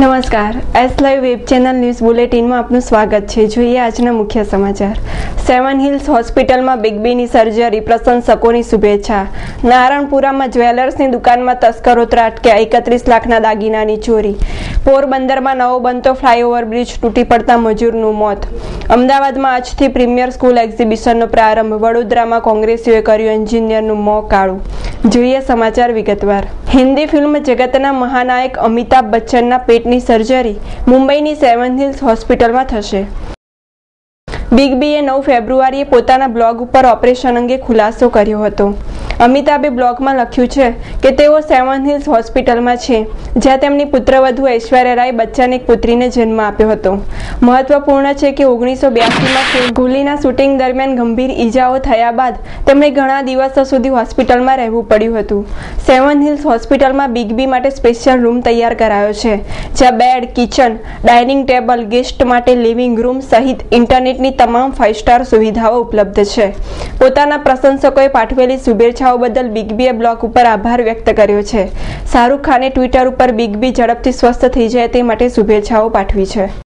નમસ્કાર. S live web channel news બુલેટિનમાં આપનું સ્વાગત છે. જોઈએ આજના મુખ્ય સમાચાર. સેવન હિલ્સ હોસ્પિટલમાં બિગ બીની સર્જરી પ્રશંસકોની શુભેચ્છા. નારાયણપુરામાં જ્વેલર્સની દુકાનમાં તસ્કરો ત્રાટક્યા એકત્રીસ લાખના દાગીનાની ચોરી. પોરબંદરમાં નવો બનતો ફ્લાયઓવર બ્રિજ તૂટી પડતા મજૂરનું મોત. અમદાવાદમાં આજથી પ્રીમિયર સ્કૂલ એક્ઝિબિશનનો પ્રારંભ. વડોદરામાં કોંગ્રેસીઓએ કર્યું એન્જિનિયરનું મોં કાળું. જોઈએ સમાચાર વિગતવાર. હિન્દી ફિલ્મ જગતના મહાનાયક અમિતાભ બચ્ચનના પેટની સર્જરી મુંબઈની સેવન હિલ્સ હોસ્પિટલમાં થશે. બિગ બીએ નવ ફેબ્રુઆરીએ પોતાના બ્લોગ ઉપર ઓપરેશન અંગે ખુલાસો કર્યો હતો. અમિતાભે બ્લોગમાં લખ્યું છે કે તેઓ સેવન હિલ્સ હોસ્પિટલમાં છે, જ્યાં તેમની પુત્રવધુ ઐશ્વર્યા રાય બચ્ચન એક પુત્રીને જન્મ આપ્યો હતો. મહત્વપૂર્ણ છે કે ઓગણીસો બ્યાસીમાં ગુલીના શૂટિંગ દરમિયાન ગંભીર ઈજાઓ થયા બાદ તેમણે ઘણા દિવસો સુધી હોસ્પિટલમાં રહેવું પડ્યું હતું. સેવન હિલ્સ હોસ્પિટલમાં બિગ બી માટે સ્પેશિયલ રૂમ તૈયાર કરાયો છે, જ્યાં bed, kitchen, dining table, guest માટે લિવિંગ રૂમ સહિત ઇન્ટરનેટની તમામ ફાઇવ સ્ટાર સુવિધાઓ ઉપલબ્ધ છે. પોતાના પ્રશંસકોએ પાઠવેલી શુભેચ્છાઓ બદલ બિગ બીએ બ્લોગ ઉપર આભાર વ્યક્ત કર્યો છે. શાહરૂખ ખાને ટ્વિટર ઉપર બિગ બી ઝડપથી સ્વસ્થ થઈ જાય તે માટે શુભેચ્છાઓ પાઠવી છે.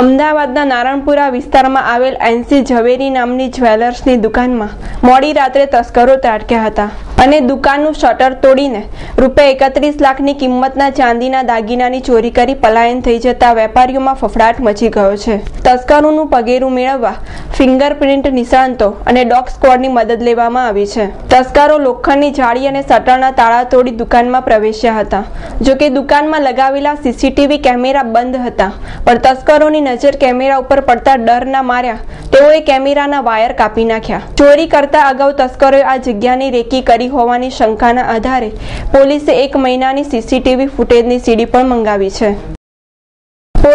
અમદાવાદના નારણપુરા વિસ્તારમાં આવેલ એનસી ઝવેરી નામની જ્વેલર્સની દુકાનમાં મોડી રાત્રે તસ્કરો ત્રાટક્યા હતા અને દુકાનનું શટર તોડીને રૂપિયા એકત્રીસ લાખની કિંમતના ચાંદીના દાગીનાની ચોરી કરી પલાયન થઈ જતા વેપારીઓમાં ફફડાટ મચી ગયો છે. તસ્કરોનું પગેરું મેળવવા ફિંગરપ્રિન્ટ નિષ્ણાંતો અને ડોગ સ્ક્વોડની મદદ લેવામાં આવી છે. તસ્કરો લોખંડની જાળી અને શટરના તાળા તોડી દુકાનમાં પ્રવેશ્યા હતા. જોકે દુકાનમાં લગાવેલા સીસીટીવી કેમેરા બંધ હતા, પણ તસ્કરોની નજર કેમેરા ઉપર પડતા ડરના માર્યા. તેઓએ કેમેરાના વાયર કાપી નાખ્યા. ચોરી કરતા અગાઉ તસ્કરોએ આ જગ્યાની રેકી કરી હોવાની શંકાના આધારે પોલીસે એક મહિનાની સીસીટીવી ફૂટેજની સીડી પણ મંગાવી છે.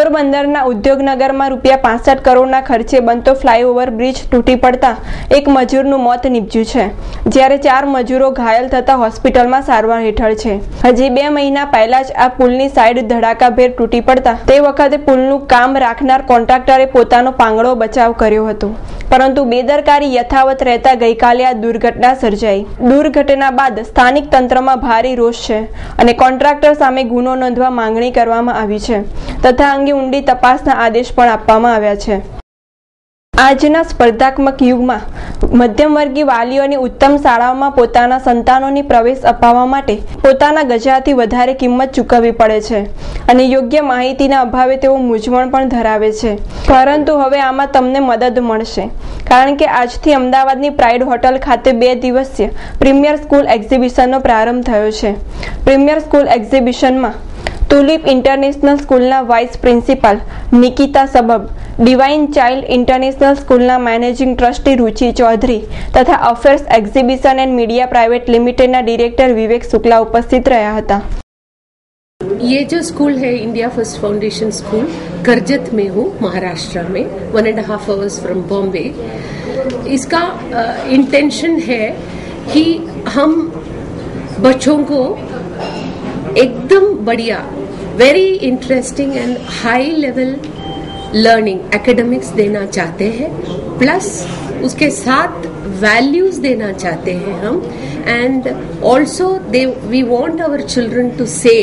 પોરબંદરના ઉદ્યોગનગરમાં રૂપિયા પાસઠ કરોડના ખર્ચે બનતો ફ્લાયઓવર બ્રિજ તૂટી પડતા એક મજૂરનું મોત નીપજ્યું છે, જ્યારે ચાર મજૂરો ઘાયલ થતા હોસ્પિટલમાં સારવાર હેઠળ છે. હજી બે મહિના પહેલા જ આ પુલની સાઈડ ધડાકાભેર તૂટી પડતા તે વખતે પુલનું કામ રાખનાર કોન્ટ્રાક્ટરે પોતાનો પાંગડો બચાવ કર્યો હતો. પરંતુ બેદરકારી યથાવત રહેતા ગઈકાલે આ દુર્ઘટના સર્જાઈ. દુર્ઘટના બાદ સ્થાનિક તંત્રમાં ભારે રોષ છે અને કોન્ટ્રાક્ટર સામે ગુનો નોંધવા માંગણી કરવામાં આવી છે. તથા અંગે ઊંડી તપાસના આદેશ પણ આપવામાં આવ્યા છે. આજના સ્પર્ધાત્મક યુગમાં મધ્યમવર્ગી વાલીઓની ઉત્તમ શાળાઓમાં પોતાના સંતાનોની પ્રવેશ અપાવવા માટે પોતાના ગજાથી વધારે કિંમત ચૂકવવી પડે છે અને યોગ્ય માહિતીના અભાવે તેઓ મૂંઝવણ પણ ધરાવે છે. પરંતુ હવે આમાં તમને મદદ મળશે. કારણ કે આજથી અમદાવાદની પ્રાઇડ હોટલ ખાતે બે દિવસીય પ્રીમિયર સ્કૂલ એક્ઝિબિશનનો પ્રારંભ થયો છે. પ્રીમિયર સ્કૂલ એક્ઝિબિશનમાં તુલિપ ઇન્ટરનેશનલ સ્કૂલના vice principal Nikita સબબ divine child international સ્કૂલના મેનેજિંગ ટ્રસ્ટી रुचि चौधरी તથા Affairs Exhibition and Media Private લિમિટેડના ડિરેક્ટર વિવેક શુક્લા ઉપસ્થિત રહ્યા હતા ये जो स्कूल है India First Foundation School Karjat में हूँ महाराष्ट्र में one and half hours from Bombay इसका इंटेंशन है कि हम बच्चों को एकदम बढ़िया very interesting and high level learning academics देना चाहते हैं प्लस उसके साथ वैल्यूज़ देना चाहते हैं हम and also they we want our children to say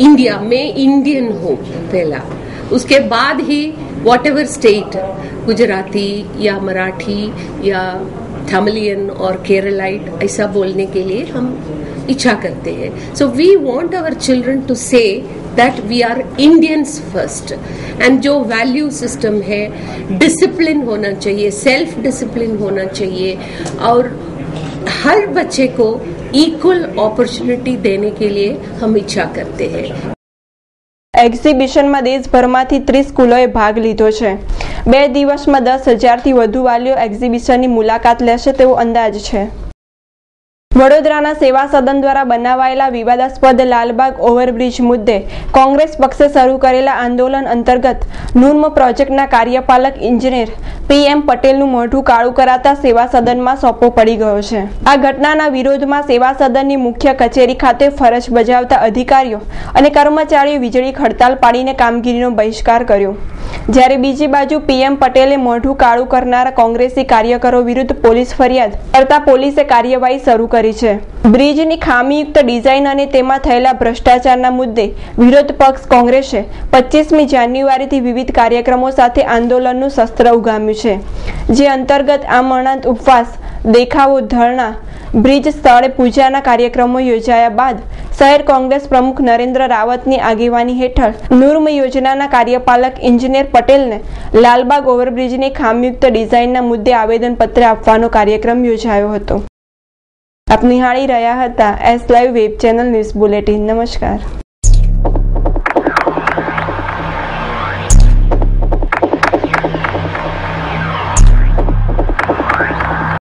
India में इंडियन हो पहला. उसके बाद ही वॉट एवर स्टेट गुजराती या मराठी या थमलियन और केरलाइट, ऐसा बोलने के लिए हम इच्छा करते हैं so we want our children to say that we are Indians first and जो वैल्यू सिस्टम है डिसिप्लिन होना चाहिए सेल्फ डिसिप्लिन होना चाहिए और हर बच्चे को इक्वल अपॉर्चुनिटी देने के लिए हम इच्छा करते हैं એક્ઝિબિશનમાં દેશભરમાંથી ત્રીસ સ્કૂલોએ ભાગ લીધો છે બે દિવસમાં દસ હજારથી વધુ વાલીઓ એક્ઝિબિશનની મુલાકાત લેશે તેવો અંદાજ છે વડોદરાના સેવા સદન દ્વારા બનાવાયેલા વિવાદાસ્પદ લાલબાગ ઓવરબ્રિજ મુદ્દે કોંગ્રેસ પક્ષે શરૂ કરેલા આંદોલન અંતર્ગત નૂર્મ પ્રોજેક્ટના કાર્યપાલક ઇજનેર પીએમ પટેલનું મોઢું કાળું કરાતા સેવા સદનમાં સોંપો પડી ગયો છે. આ ઘટનાના વિરોધમાં સેવા સદનની મુખ્ય કચેરી ખાતે ફરજ બજાવતા અધિકારીઓ અને કર્મચારીઓ વીજળી હડતાલ પાડીને કામગીરીનો બહિષ્કાર કર્યો. જ્યારે બીજી બાજુ પીએમ પટેલે મોઢું કાળું કરનારા કોંગ્રેસી કાર્યકરો વિરુદ્ધ પોલીસ ફરિયાદ કરતા પોલીસે કાર્યવાહી શરૂ કરી છે. બ્રિજની ખામીયુક્ત ડિઝાઇન અને તેમાં થયેલા ભ્રષ્ટાચારના મુદ્દે વિરોધ પક્ષ કોંગ્રેસે પચીસમી જાન્યુઆરીથી વિવિધ કાર્યક્રમો સાથે આંદોલનનું શસ્ત્ર ઉગામ્યું છે. જે અંતર્ગત આ મરણાંત ઉપવાસ, દેખાવો, ધરણા બ્રિજ સ્થળે પૂજાના કાર્યક્રમો યોજાયા બાદ શહેર કોંગ્રેસ પ્રમુખ નરેન્દ્ર રાવતની આગેવાની હેઠળ નુર્મ યોજનાના કાર્યપાલક ઇન્જિનિયર પટેલને લાલબાગ ઓવરબ્રિજની ખામયુક્ત ડિઝાઇનના મુદ્દે આવેદનપત્ર આપવાનો કાર્યક્રમ યોજાયો હતો. આપ નિહાળી રહ્યા હતા S live web channel news bulletin. નમસ્કાર.